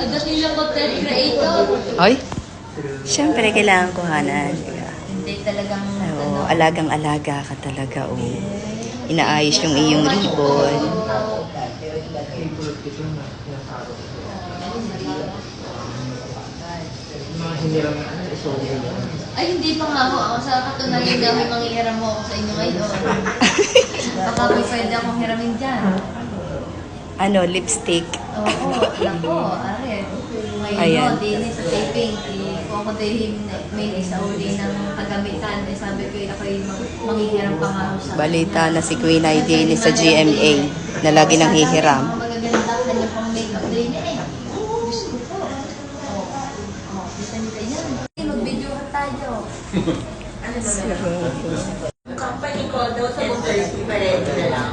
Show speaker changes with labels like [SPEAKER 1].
[SPEAKER 1] Agad nilang content creator.
[SPEAKER 2] Ay, syempre kailangan kuhanan.
[SPEAKER 1] Hindi talagang
[SPEAKER 2] Oo, alagang-alaga ka talaga, oh. Inaayos yung iyong ribbon.
[SPEAKER 1] Ay, hindi pa nga ako. Ako sa katunayan dami manghihiram mo ako sa inyo ngayon. Baka may pwede akong hiramin dyan.
[SPEAKER 2] Ano, lipstick.
[SPEAKER 1] Oo, nako, are. Ngayon
[SPEAKER 2] Ayan.
[SPEAKER 1] no, din sa taping, eh, kung ako din may isa uli ng kagamitan, eh, sabi ko, ako yung manghihiram pa nga ako sa
[SPEAKER 2] Balita na si Queen ay din sa GMA na lagi nang hihiram.
[SPEAKER 1] Magaganda kanya pang makeup din eh. Diyos ko po. Oh, oh, kita niyo yan. Mag-video tayo. Ano ba?
[SPEAKER 3] Company ko daw sa motor, pareho na lang.